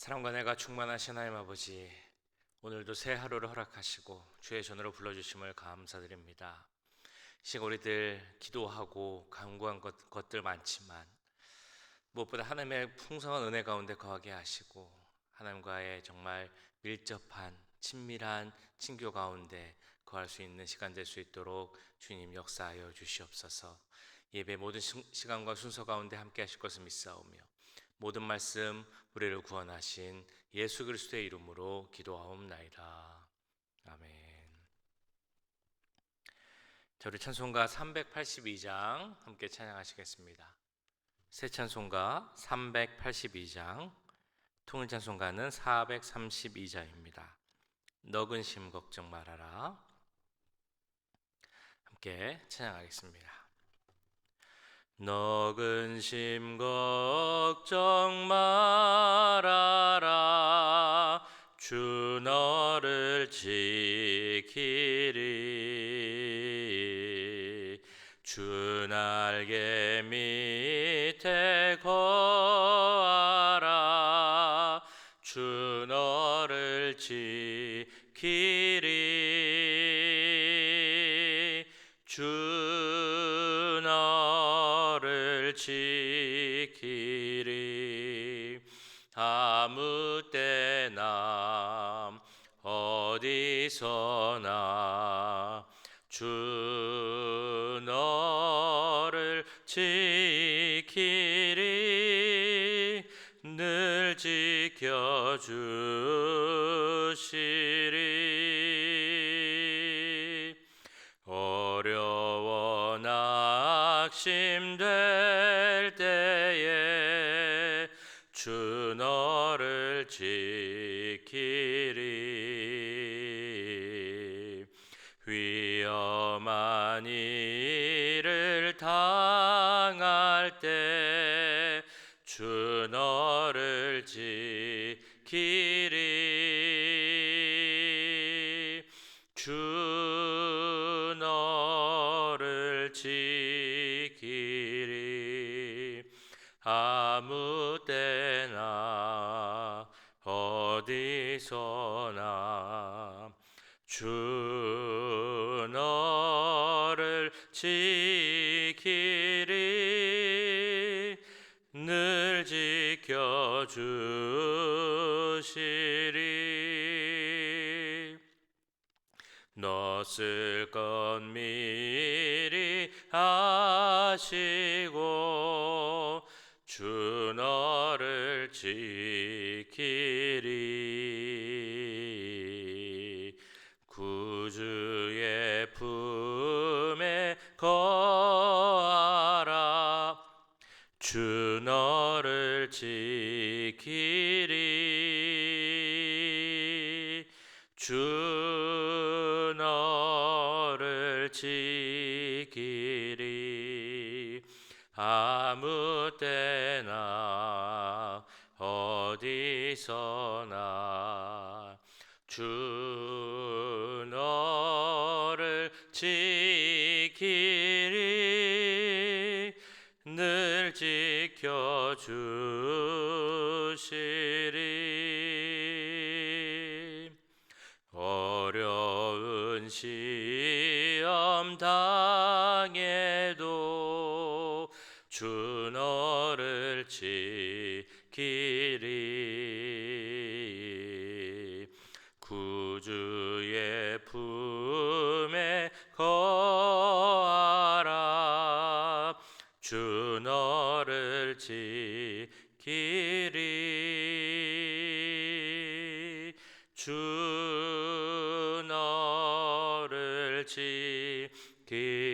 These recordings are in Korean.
사랑과 내가 충만하신 하나님 아버지, 오늘도 새 하루를 허락하시고 주의 전으로 불러주심을 감사드립니다. 이 시간 우리들 기도하고 간구한 것, 것들 많지만 무엇보다 하나님의 풍성한 은혜 가운데 거하게 하시고 하나님과의 정말 밀접한 친밀한 친교 가운데 거할 수 있는 시간 될 수 있도록 주님 역사하여 주시옵소서. 예배 모든 시- 시간과 순서 가운데 함께 하실 것을 믿사오며 모든 말씀 우리를 구원하신 예수 그리스도의 이름으로 기도하옵나이다. 아멘. 자, 우리 찬송가 382장 함께 찬양하시겠습니다. 새 찬송가 382장, 통일 찬송가는 432장입니다. 너근 심 걱정 말아라. 함께 찬양하겠습니다. 너 근 심 걱정 말아라. 주 너를 지키리. 주 날개 밑 주 너를 지키리 늘 지켜주시리. 어려워 낙심될 어디서나? 주 너를 지키리. 늘 지켜주시리. 너쓸 것 미리 아시고 아무 때나 어디서나 주 주 너를 지키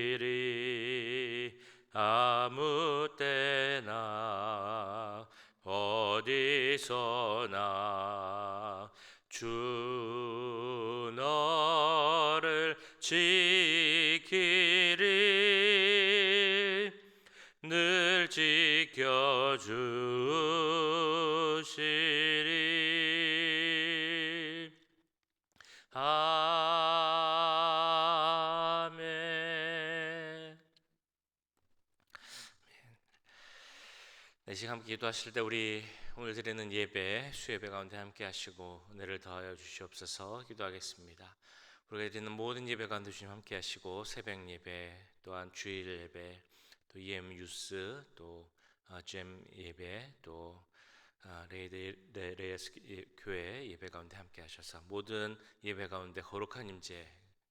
시간 함께 기도하실 때 우리 오늘 드리는 예배 수예배 가운데 함께 하시고 은혜를 더하여 주시옵소서 기도하겠습니다. 우리가 드리는 모든 예배 가운데 주님 함께 하시고 새벽 예배 또한 주일 예배 또 EM 유스 또 어, GM 예배 또 어, 레이드 레, 레스 예- 교회 예배 가운데 함께 하셔서 모든 예배 가운데 거룩한 임재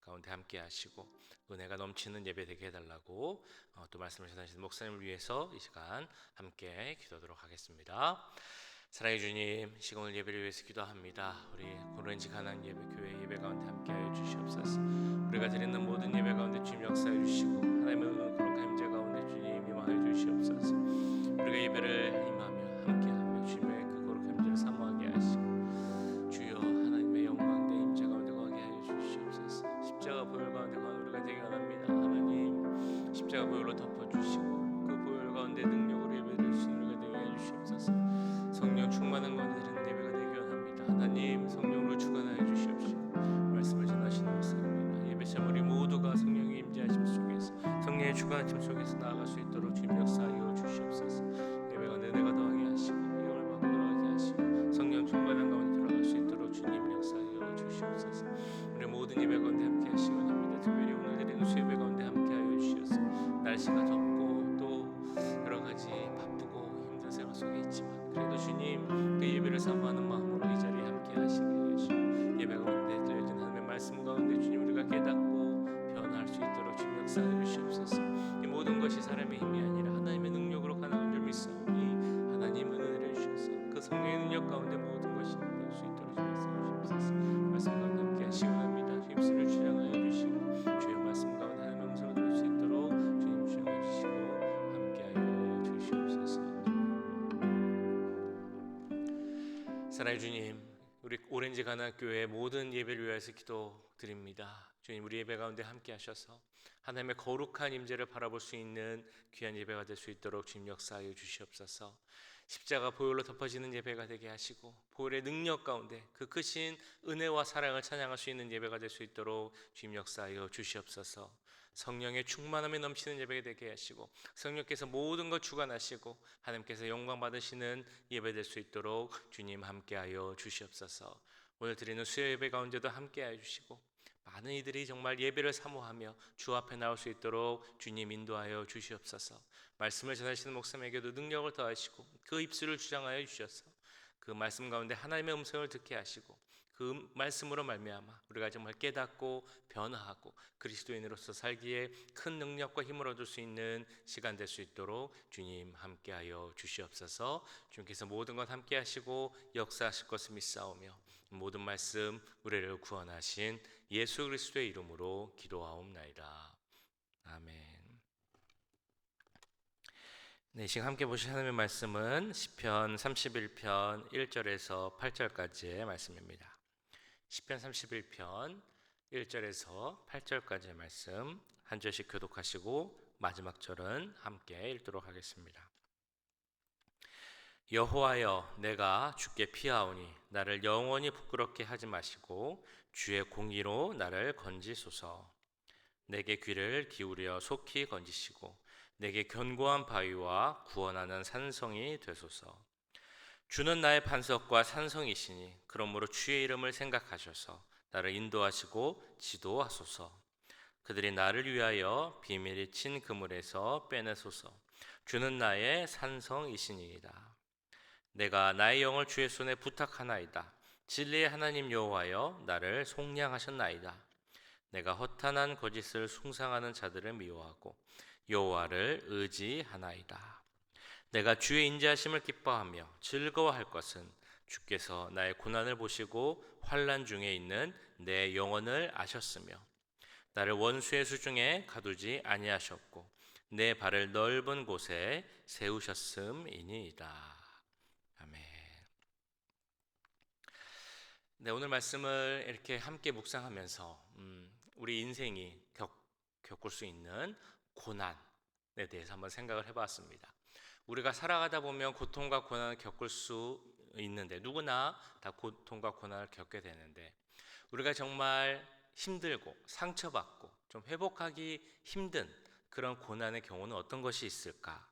가운데 함께 하시고 은혜가 넘치는 예배 되게 해달라고 어, 또 말씀을 전하시는 목사님을 위해서 이 시간 함께 기도하도록 하겠습니다. 사랑해 주님, 오늘 예배를 위해서 기도합니다. 우리 고른지 가난 예배 교회 예배 가운데 함께하여 주시옵소서. 우리가 드리는 모든 예배 가운데 주님 역사해 주시고 하나님의 거룩한 임재 가운데 주님 임하여 주시옵소서. 우리가 예배를 임하며 함께 하나님 성령 사랑해 주님, 우리 오렌지 가나 교회 모든 예배를 위해서 기도드립니다. 주님, 우리 예배 가운데 함께 하셔서 하나님의 거룩한 임재를 바라볼 수 있는 귀한 예배가 될 수 있도록 주님 역사하여 주시옵소서. 십자가 보혈로 덮어지는 예배가 되게 하시고 보혈의 능력 가운데 그 크신 은혜와 사랑을 찬양할 수 있는 예배가 될 수 있도록 주님 역사하여 주시옵소서. 성령의 충만함에 넘치는 예배가 되게 하시고 성령께서 모든 것 주관하시고 하나님께서 영광 받으시는 예배 될 수 있도록 주님 함께하여 주시옵소서. 오늘 드리는 수요 예배 가운데도 함께하여 주시고 많은 이들이 정말 예배를 사모하며 주 앞에 나올 수 있도록 주님 인도하여 주시옵소서. 말씀을 전하시는 목사님에게도 능력을 더하시고 그 입술을 주장하여 주셔서 그 말씀 가운데 하나님의 음성을 듣게 하시고 그 말씀으로 말미암아 우리가 정말 깨닫고 변화하고 그리스도인으로서 살기에 큰 능력과 힘을 얻을 수 있는 시간 될 수 있도록 주님 함께하여 주시옵소서. 주님께서 모든 것 함께하시고 역사하실 것을 믿사오며 모든 말씀 우리를 구원하신 예수 그리스도의 이름으로 기도하옵나이다. 아멘. 네, 지금 함께 보실 하나님의 말씀은 시편 31편 1절에서 8절까지의 말씀입니다. 시편 31편 1절에서 8절까지의 말씀 한 절씩 교독하시고 마지막 절은 함께 읽도록 하겠습니다. 여호와여 내가 주께 피하오니 나를 영원히 부끄럽게 하지 마시고 주의 공의로 나를 건지소서 내게 귀를 기울여 속히 건지시고 내게 견고한 바위와 구원하는 산성이 되소서 주는 나의 반석과 산성이시니 그러므로 주의 이름을 생각하셔서 나를 인도하시고 지도하소서. 그들이 나를 위하여 비밀이 친 그물에서 빼내소서. 주는 나의 산성이시니이다. 내가 나의 영을 주의 손에 부탁하나이다. 진리의 하나님 여호와여 나를 속량하셨나이다. 내가 허탄한 거짓을 숭상하는 자들을 미워하고 여호와를 의지하나이다. 내가 주의 인자하심을 기뻐하며 즐거워할 것은 주께서 나의 고난을 보시고 환난 중에 있는 내 영혼을 아셨으며 나를 원수의 수중에 가두지 아니하셨고 내 발을 넓은 곳에 세우셨음이니이다. 아멘. 네, 오늘 말씀을 이렇게 함께 묵상하면서 음, 우리 인생이 겪, 겪을 수 있는 고난에 대해서 한번 생각을 해봤습니다. 우리가 살아가다 보면 고통과 고난을 겪을 수 있는데 누구나 다 고통과 고난을 겪게 되는데 우리가 정말 힘들고 상처받고 좀 회복하기 힘든 그런 고난의 경우는 어떤 것이 있을까?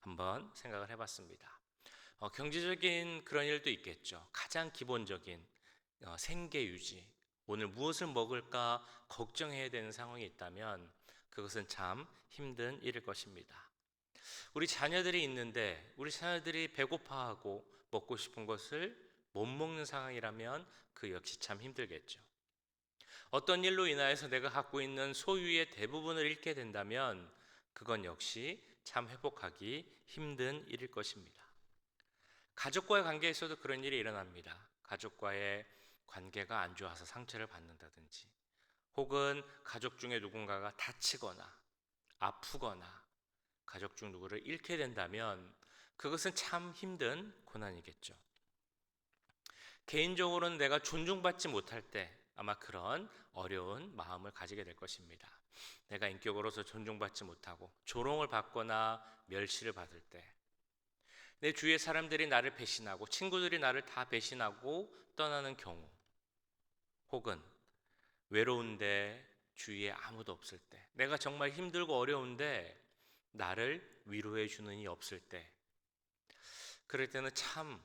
한번 생각을 해봤습니다. 어, 경제적인 그런 일도 있겠죠. 가장 기본적인 어, 생계 유지. 오늘 무엇을 먹을까 걱정해야 되는 상황이 있다면 그것은 참 힘든 일일 것입니다. 우리 자녀들이 있는데 우리 자녀들이 배고파하고 먹고 싶은 것을 못 먹는 상황이라면 그 역시 참 힘들겠죠. 어떤 일로 인하여서 내가 갖고 있는 소유의 대부분을 잃게 된다면 그건 역시 참 회복하기 힘든 일일 것입니다. 가족과의 관계에서도 그런 일이 일어납니다. 가족과의 관계가 안 좋아서 상처를 받는다든지 혹은 가족 중에 누군가가 다치거나 아프거나 가족 중 누구를 잃게 된다면 그것은 참 힘든 고난이겠죠. 개인적으로는 내가 존중받지 못할 때 아마 그런 어려운 마음을 가지게 될 것입니다. 내가 인격으로서 존중받지 못하고 조롱을 받거나 멸시를 받을 때, 내 주위의 사람들이 나를 배신하고 친구들이 나를 다 배신하고 떠나는 경우, 혹은 외로운데 주위에 아무도 없을 때, 내가 정말 힘들고 어려운데 나를 위로해 주는 이 없을 때, 그럴 때는 참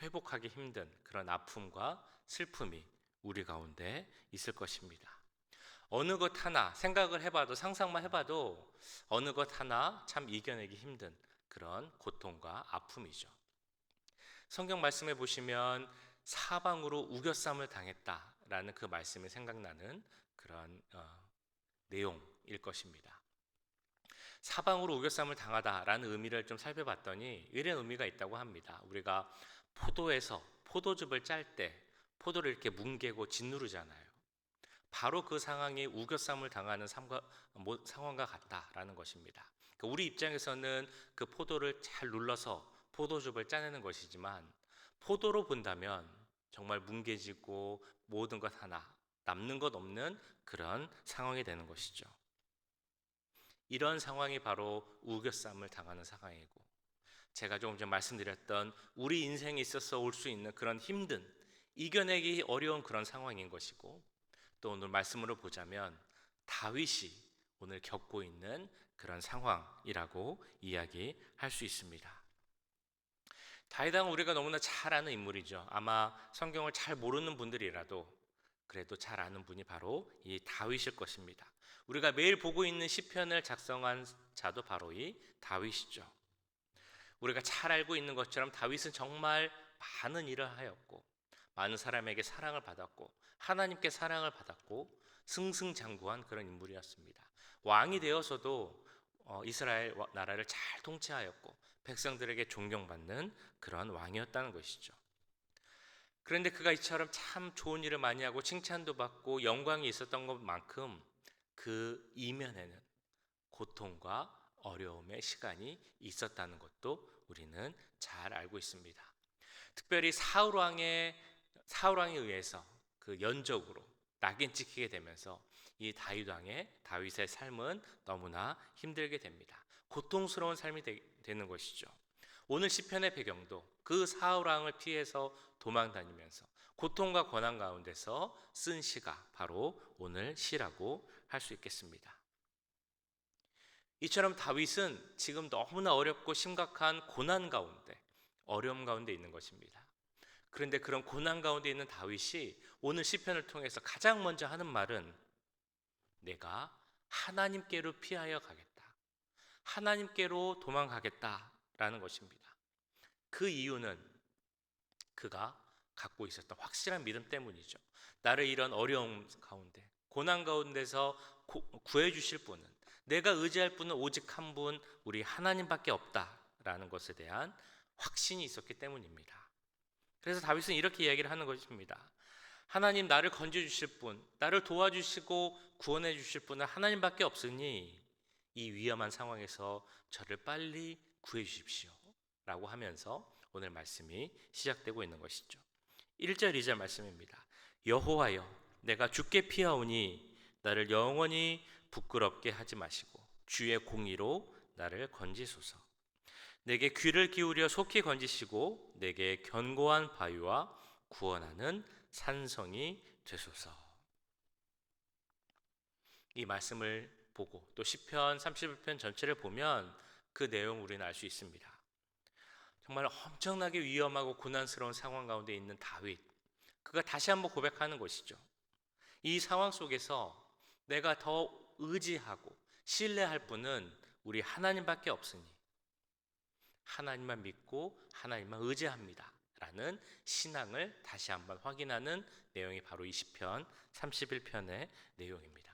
회복하기 힘든 그런 아픔과 슬픔이 우리 가운데 있을 것입니다. 어느 것 하나 생각을 해봐도 상상만 해봐도 어느 것 하나 참 이겨내기 힘든 그런 고통과 아픔이죠. 성경 말씀에 보시면 사방으로 우겨쌈을 당했다라는 그 말씀이 생각나는 그런 어, 내용일 것입니다. 사방으로 우겨쌈을 당하다라는 의미를 좀 살펴봤더니 이런 의미가 있다고 합니다. 우리가 포도에서 포도즙을 짤 때 포도를 이렇게 뭉개고 짓누르잖아요. 바로 그 상황이 우겨쌈을 당하는 상과, 뭐, 상황과 같다라는 것입니다. 그러니까 우리 입장에서는 그 포도를 잘 눌러서 포도즙을 짜내는 것이지만 포도로 본다면 정말 뭉개지고 모든 것 하나 남는 것 없는 그런 상황이 되는 것이죠. 이런 상황이 바로 우겨쌈을 당하는 상황이고 제가 조금 전 말씀드렸던 우리 인생에 있어서 올 수 있는 그런 힘든 이겨내기 어려운 그런 상황인 것이고 또 오늘 말씀으로 보자면 다윗이 오늘 겪고 있는 그런 상황이라고 이야기할 수 있습니다. 다윗은 우리가 너무나 잘 아는 인물이죠. 아마 성경을 잘 모르는 분들이라도 그래도 잘 아는 분이 바로 이 다윗일 것입니다. 우리가 매일 보고 있는 시편을 작성한 자도 바로 이 다윗이죠. 우리가 잘 알고 있는 것처럼 다윗은 정말 많은 일을 하였고 많은 사람에게 사랑을 받았고 하나님께 사랑을 받았고 승승장구한 그런 인물이었습니다. 왕이 되어서도 어, 이스라엘 나라를 잘 통치하였고 백성들에게 존경받는 그런 왕이었다는 것이죠. 그런데 그가 이처럼 참 좋은 일을 많이 하고 칭찬도 받고 영광이 있었던 것만큼 그 이면에는 고통과 어려움의 시간이 있었다는 것도 우리는 잘 알고 있습니다. 특별히 사울 왕의 사울 왕에 의해서 그 연적으로 낙인 찍히게 되면서 이 다윗 왕의 다윗의 삶은 너무나 힘들게 됩니다. 고통스러운 삶이 되, 는 것이죠. 오늘 시편의 배경도 그 사울 왕을 피해서 도망 다니면서 고통과 고난 가운데서 쓴 시가 바로 오늘 시라고 할 수 있겠습니다. 이처럼 다윗은 지금 너무나 어렵고 심각한 고난 가운데 어려움 가운데 있는 것입니다. 그런데 그런 고난 가운데 있는 다윗이 오늘 시편을 통해서 가장 먼저 하는 말은 내가 하나님께로 피하여 가겠다. 하나님께로 도망가겠다 라는 것입니다. 그 이유는 그가 갖고 있었던 확실한 믿음 때문이죠. 나를 이런 어려움 가운데, 고난 가운데서 구해 주실 분은 내가 의지할 분은 오직 한 분, 우리 하나님밖에 없다라는 것에 대한 확신이 있었기 때문입니다. 그래서 다윗은 이렇게 이야기를 하는 것입니다. 하나님 나를 건져 주실 분, 나를 도와주시고 구원해 주실 분은 하나님밖에 없으니 이 위험한 상황에서 저를 빨리 구해 주십시오. 라고 하면서 오늘 말씀이 시작되고 있는 것이죠. 1절, 2절 말씀입니다. 여호와여, 내가 죽게 피하오니 나를 영원히 부끄럽게 하지 마시고 주의 공의로 나를 건지소서. 내게 귀를 기울여 속히 건지시고 내게 견고한 바위와 구원하는 산성이 되소서. 이 말씀을 보고 또 시편 31편 전체를 보면 그 내용 우리는 알 수 있습니다. 정말 엄청나게 위험하고 고난스러운 상황 가운데 있는 다윗. 그가 다시 한번 고백하는 것이죠. 이 상황 속에서 내가 더 의지하고 신뢰할 분은 우리 하나님밖에 없으니 하나님만 믿고 하나님만 의지합니다. 라는 신앙을 다시 한번 확인하는 내용이 바로 이 시편 31편의 내용입니다.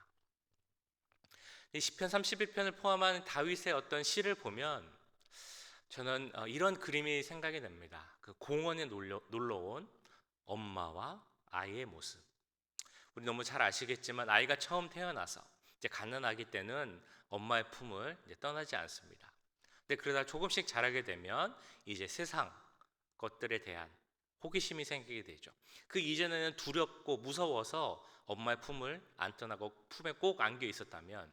이 시편 31편을 포함한 다윗의 어떤 시를 보면 저는 어, 이런 그림이 생각이 납니다. 그 공원에 놀러, 놀러 온 엄마와 아이의 모습. 우리 너무 잘 아시겠지만 아이가 처음 태어나서 이제 갓난아기 때는 엄마의 품을 이제 떠나지 않습니다. 근데 그러다 조금씩 자라게 되면 이제 세상 것들에 대한 호기심이 생기게 되죠. 그 이전에는 두렵고 무서워서 엄마의 품을 안 떠나고 품에 꼭 안겨 있었다면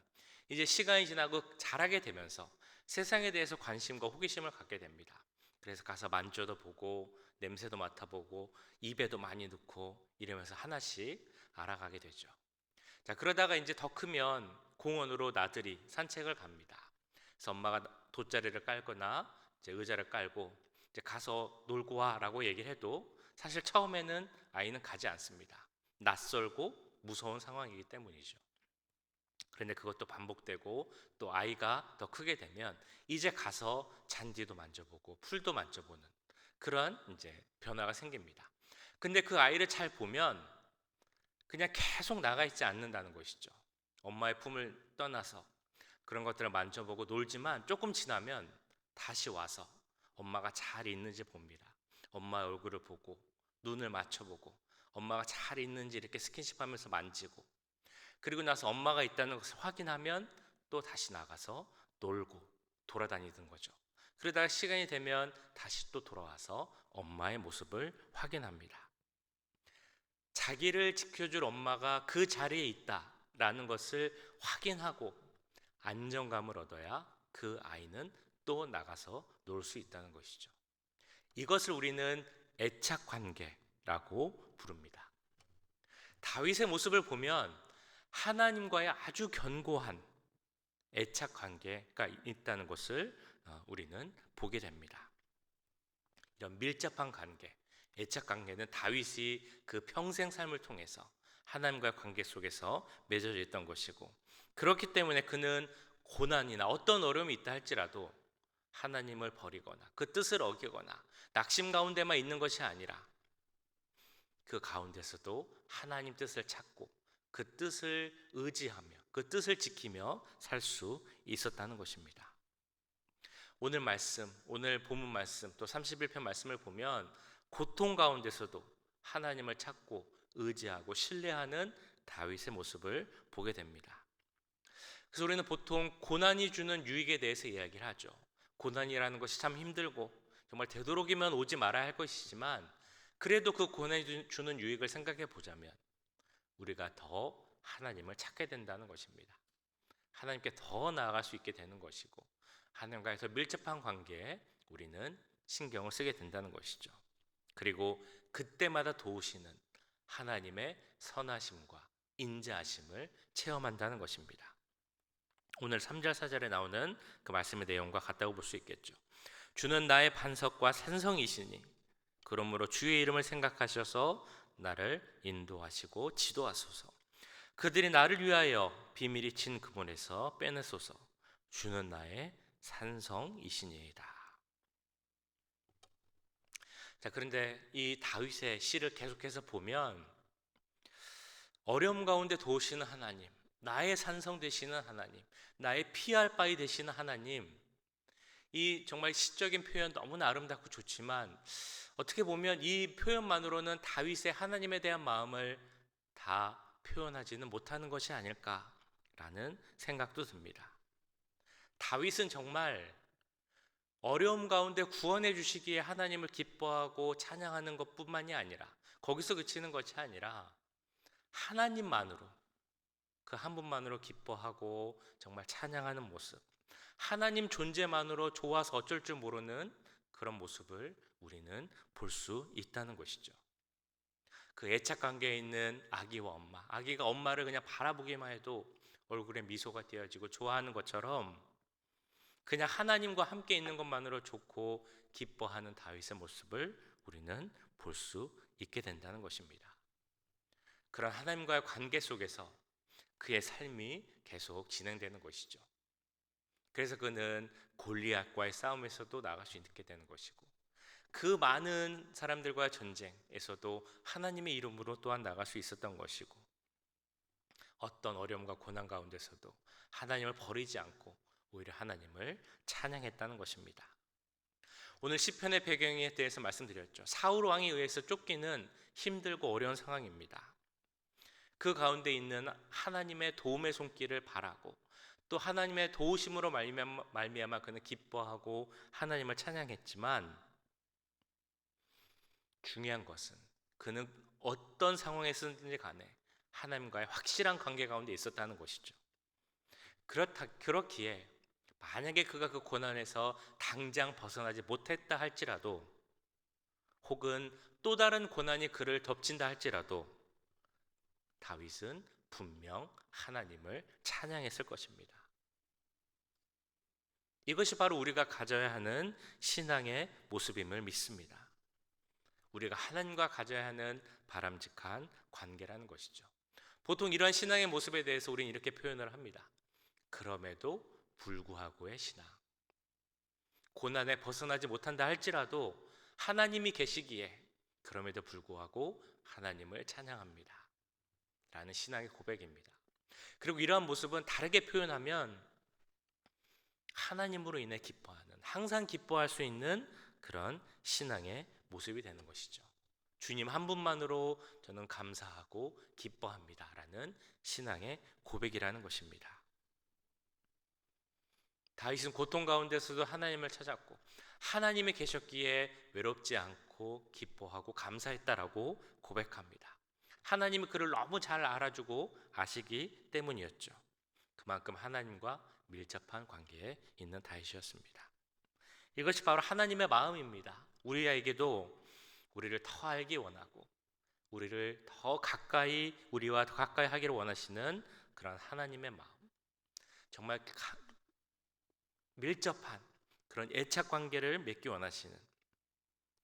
이제 시간이 지나고 자라게 되면서 세상에 대해서 관심과 호기심을 갖게 됩니다. 그래서 가서 만져도 보고 냄새도 맡아보고 입에도 많이 넣고 이러면서 하나씩 알아가게 되죠. 자 그러다가 이제 더 크면 공원으로 나들이 산책을 갑니다. 그래서 엄마가 돗자리를 깔거나 이제 의자를 깔고 이제 가서 놀고 와라고 얘기를 해도 사실 처음에는 아이는 가지 않습니다. 낯설고 무서운 상황이기 때문이죠. 그런데 그것도 반복되고 또 아이가 더 크게 되면 이제 가서 잔디도 만져보고 풀도 만져보는 그런 이제 변화가 생깁니다. 근데 그 아이를 잘 보면 그냥 계속 나가 있지 않는다는 것이죠. 엄마의 품을 떠나서 그런 것들을 만져보고 놀지만 조금 지나면 다시 와서 엄마가 잘 있는지 봅니다. 엄마의 얼굴을 보고 눈을 맞춰보고 엄마가 잘 있는지 이렇게 스킨십하면서 만지고 그리고 나서 엄마가 있다는 것을 확인하면 또 다시 나가서 놀고 돌아다니던 거죠. 그러다가 시간이 되면 다시 또 돌아와서 엄마의 모습을 확인합니다. 자기를 지켜줄 엄마가 그 자리에 있다라는 것을 확인하고 안정감을 얻어야 그 아이는 또 나가서 놀 수 있다는 것이죠. 이것을 우리는 애착 관계라고 부릅니다. 다윗의 모습을 보면 하나님과의 아주 견고한 애착 관계가 있다는 것을 어, 우리는 보게 됩니다. 이런 밀접한 관계, 애착 관계는 다윗이 그 평생 삶을 통해서 하나님과의 관계 속에서 맺어져 있던 것이고 그렇기 때문에 그는 고난이나 어떤 어려움이 있다 할지라도 하나님을 버리거나 그 뜻을 어기거나 낙심 가운데만 있는 것이 아니라 그 가운데서도 하나님 뜻을 찾고 그 뜻을 의지하며 그 뜻을 지키며 살 수 있었다는 것입니다. 오늘 말씀, 오늘 본문 말씀 또 31편 말씀을 보면 고통 가운데서도 하나님을 찾고 의지하고 신뢰하는 다윗의 모습을 보게 됩니다. 그래서 우리는 보통 고난이 주는 유익에 대해서 이야기를 하죠. 고난이라는 것이 참 힘들고 정말 되도록이면 오지 말아야 할 것이지만 그래도 그 고난이 주는 유익을 생각해 보자면 우리가 더 하나님을 찾게 된다는 것입니다. 하나님께 더 나아갈 수 있게 되는 것이고 하나님과의 더 밀접한 관계에 우리는 신경을 쓰게 된다는 것이죠. 그리고 그때마다 도우시는 하나님의 선하심과 인자하심을 체험한다는 것입니다. 오늘 3절 4절에 나오는 그 말씀의 내용과 같다고 볼 수 있겠죠. 주는 나의 반석과 산성이시니 그러므로 주의 이름을 생각하셔서 나를 인도하시고 지도하소서. 그들이 나를 위하여 비밀이 친 그분에서 빼내소서. 주는 나의 산성이시니이다. 자, 그런데 이 다윗의 시를 계속해서 보면 어려움 가운데 도우시는 하나님, 나의 산성 되시는 하나님, 나의 피할 바위 되시는 하나님, 이 정말 시적인 표현 너무나 아름답고 좋지만 어떻게 보면 이 표현만으로는 다윗의 하나님에 대한 마음을 다 표현하지는 못하는 것이 아닐까라는 생각도 듭니다. 다윗은 정말 어려움 가운데 구원해 주시기에 하나님을 기뻐하고 찬양하는 것뿐만이 아니라 거기서 그치는 것이 아니라 하나님만으로 그 한 분만으로 기뻐하고 정말 찬양하는 모습 하나님 존재만으로 좋아서 어쩔 줄 모르는 그런 모습을 우리는 볼 수 있다는 것이죠. 그 애착 관계에 있는 아기와 엄마, 아기가 엄마를 그냥 바라보기만 해도 얼굴에 미소가 띄어지고 좋아하는 것처럼 그냥 하나님과 함께 있는 것만으로 좋고 기뻐하는 다윗의 모습을 우리는 볼 수 있게 된다는 것입니다. 그런 하나님과의 관계 속에서 그의 삶이 계속 진행되는 것이죠. 그래서 그는 골리앗과의 싸움에서도 나갈 수 있게 되는 것이고 그 많은 사람들과의 전쟁에서도 하나님의 이름으로 또한 나갈 수 있었던 것이고 어떤 어려움과 고난 가운데서도 하나님을 버리지 않고 오히려 하나님을 찬양했다는 것입니다. 오늘 시편의 배경에 대해서 말씀드렸죠. 사울 왕에 의해서 쫓기는 힘들고 어려운 상황입니다. 그 가운데 있는 하나님의 도움의 손길을 바라고 또 하나님의 도우심으로 말미암아, 그는 기뻐하고 하나님을 찬양했지만 중요한 것은 그는 어떤 상황에서든지 간에 하나님과의 확실한 관계 가운데 있었다는 것이죠. 그렇다 그렇기에 만약에 그가 그 고난에서 당장 벗어나지 못했다 할지라도 혹은 또 다른 고난이 그를 덮친다 할지라도 다윗은 분명 하나님을 찬양했을 것입니다. 이것이 바로 우리가 가져야 하는 신앙의 모습임을 믿습니다. 우리가 하나님과 가져야 하는 바람직한 관계라는 것이죠. 보통 이러한 신앙의 모습에 대해서 우리는 이렇게 표현을 합니다. 그럼에도 불구하고의 신앙. 고난에 벗어나지 못한다 할지라도 하나님이 계시기에 그럼에도 불구하고 하나님을 찬양합니다. 라는 신앙의 고백입니다. 그리고 이러한 모습은 다르게 표현하면 하나님으로 인해 기뻐하는, 항상 기뻐할 수 있는 그런 신앙의 모습이 되는 것이죠. 주님 한 분만으로 저는 감사하고 기뻐합니다. 라는 신앙의 고백이라는 것입니다. 다윗은 고통 가운데서도 하나님을 찾았고 하나님이 계셨기에 외롭지 않고 기뻐하고 감사했다라고 고백합니다. 하나님이 그를 너무 잘 알아주고 아시기 때문이었죠. 그만큼 하나님과 밀접한 관계에 있는 다윗이었습니다. 이것이 바로 하나님의 마음입니다. 우리에게도 우리를 더 알기 원하고 우리를 더 가까이 우리와 더 가까이 하기를 원하시는 그런 하나님의 마음. 정말 밀접한 그런 애착 관계를 맺기 원하시는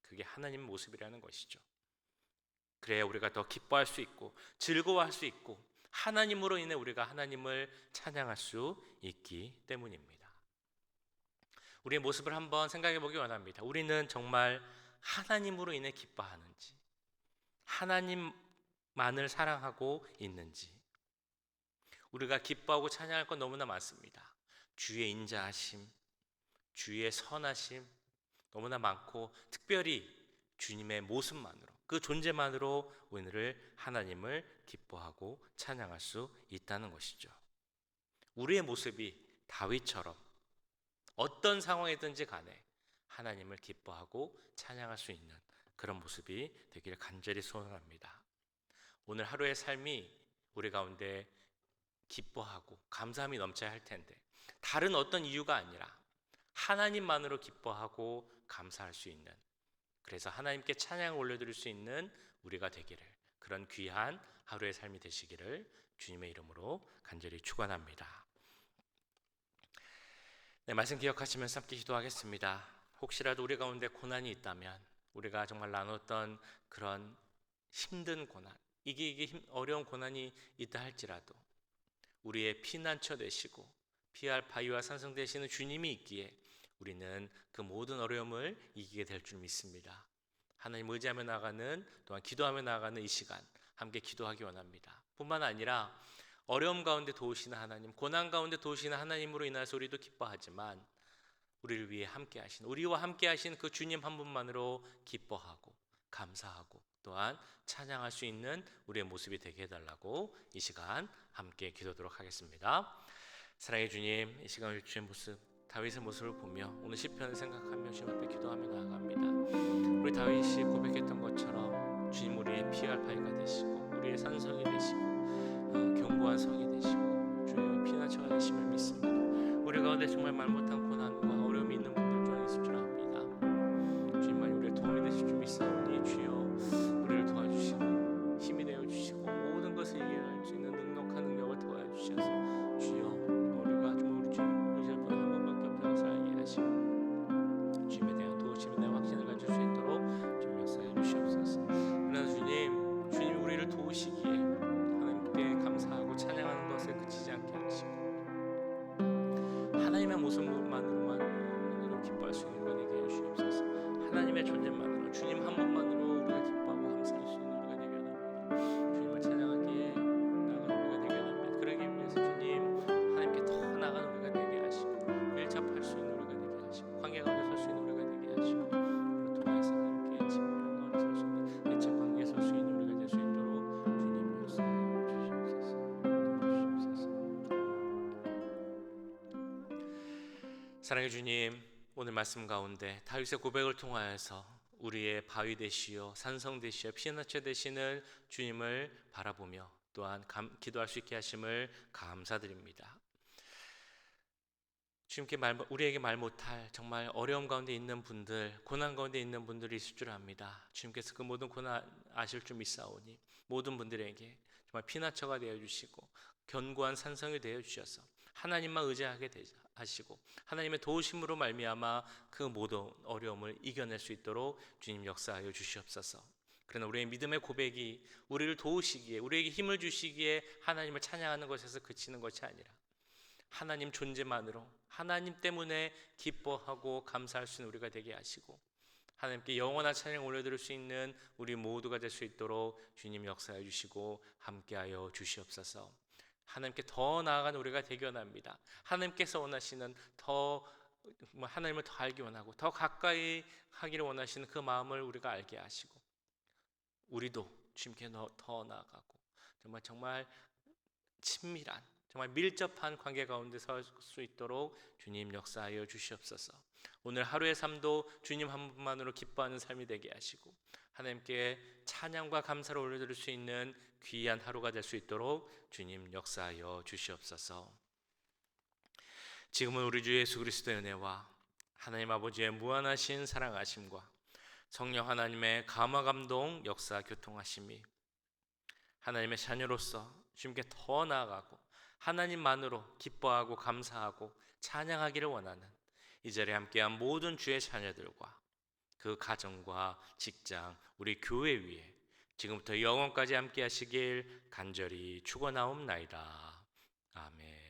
그게 하나님 모습이라는 것이죠. 그래야 우리가 더 기뻐할 수 있고 즐거워할 수 있고 하나님으로 인해 우리가 하나님을 찬양할 수 있기 때문입니다. 우리의 모습을 한번 생각해 보기 원합니다. 우리는 정말 하나님으로 인해 기뻐하는지, 하나님만을 사랑하고 있는지, 우리가 기뻐하고 찬양할 건 너무나 많습니다. 주의 인자하심, 주의 선하심 너무나 많고 특별히 주님의 모습만으로 그 존재만으로 오늘을 하나님을 기뻐하고 찬양할 수 있다는 것이죠. 우리의 모습이 다윗처럼 어떤 상황이든지 간에 하나님을 기뻐하고 찬양할 수 있는 그런 모습이 되기를 간절히 소원합니다. 오늘 하루의 삶이 우리 가운데 기뻐하고 감사함이 넘쳐야 할 텐데 다른 어떤 이유가 아니라 하나님만으로 기뻐하고 감사할 수 있는 그래서 하나님께 찬양을 올려드릴 수 있는 우리가 되기를 그런 귀한 하루의 삶이 되시기를 주님의 이름으로 간절히 축원합니다. 네, 말씀 기억하시면서 함께 기도하겠습니다. 혹시라도 우리 가운데 고난이 있다면 우리가 정말 나눴던 그런 힘든 고난, 이게 이게 힘, 어려운 고난이 있다 할지라도 우리의 피난처 되시고 피할 바위와 산성 되시는 주님이 있기에 우리는 그 모든 어려움을 이기게 될 줄 믿습니다. 하나님 의지하며 나가는 또한 기도하며 나가는 이 시간 함께 기도하기 원합니다. 뿐만 아니라 어려움 가운데 도우시는 하나님, 고난 가운데 도우시는 하나님으로 인하여 우리도 기뻐하지만 우리를 위해 함께 하신 우리와 함께 하신 그 주님 한 분만으로 기뻐하고 감사하고 또한 찬양할 수 있는 우리의 모습이 되게 해달라고 이 시간 함께 기도하도록 하겠습니다. 사랑의 주님, 이 시간 주의 모습 다윗의 모습을 보며 오늘 시편을 생각하며 주님 앞에 기도하며 나아갑니다. 우리 다윗이 고백했던 것처럼 주님 우리의 피할 바위가 되시고 우리의 산성이 되시고 어, 견고한 성이 되시고 주의 피난처가 되심을 믿습니다. 우리 가운데 정말 말 못한 고난과 어려움이 있는 하나님의 모습만으로만 오늘로 기뻐할 수 있는 분에게 주옵소서 하나님의 존재만으로 주님 한 분. 사랑해 주님 오늘 말씀 가운데 다윗의 고백을 통하여서 우리의 바위 되시어 산성 되시어 피난처 되시는 주님을 바라보며 또한 감, 기도할 수 있게 하심을 감사드립니다. 주님께 말, 우리에게 말 못할 정말 어려움 가운데 있는 분들, 고난 가운데 있는 분들이 있을 줄 압니다. 주님께서 그 모든 고난 아실 줄 믿사오니 모든 분들에게 정말 피난처가 되어 주시고 견고한 산성이 되어 주셔서 하나님만 의지하게 되- 하시고 하나님의 도우심으로 말미암아 그 모든 어려움을 이겨낼 수 있도록 주님 역사하여 주시옵소서. 그러나 우리의 믿음의 고백이 우리를 도우시기에 우리에게 힘을 주시기에 하나님을 찬양하는 것에서 그치는 것이 아니라 하나님 존재만으로 하나님 때문에 기뻐하고 감사할 수 있는 우리가 되게 하시고 하나님께 영원한 찬양 올려드릴 수 있는 우리 모두가 될 수 있도록 주님 역사해 주시고 함께하여 주시옵소서. 하나님께 더 나아간 우리가 되기 원합니다. 하나님께서 원하시는 더뭐 하나님을 더 알기 원하고 더 가까이 하기를 원하시는 그 마음을 우리가 알게 하시고 우리도 주님께 더, 더 나아가고 정말 정말 친밀한 정말 밀접한 관계 가운데 설 수 있도록 주님 역사하여 주시옵소서. 오늘 하루의 삶도 주님 한 분만으로 기뻐하는 삶이 되게 하시고 하나님께 찬양과 감사를 올려드릴 수 있는 귀한 하루가 될 수 있도록 주님 역사하여 주시옵소서. 지금은 우리 주 예수 그리스도의 은혜와 하나님 아버지의 무한하신 사랑하심과 성령 하나님의 감화 감동 역사 교통하심이 하나님의 자녀로서 주님께 더 나아가고 하나님만으로 기뻐하고 감사하고 찬양하기를 원하는 이 자리에 함께한 모든 주의 자녀들과 그 가정과 직장, 우리 교회 위에 지금부터 영원까지 함께 하시길 간절히 축원하옵나이다. 아멘.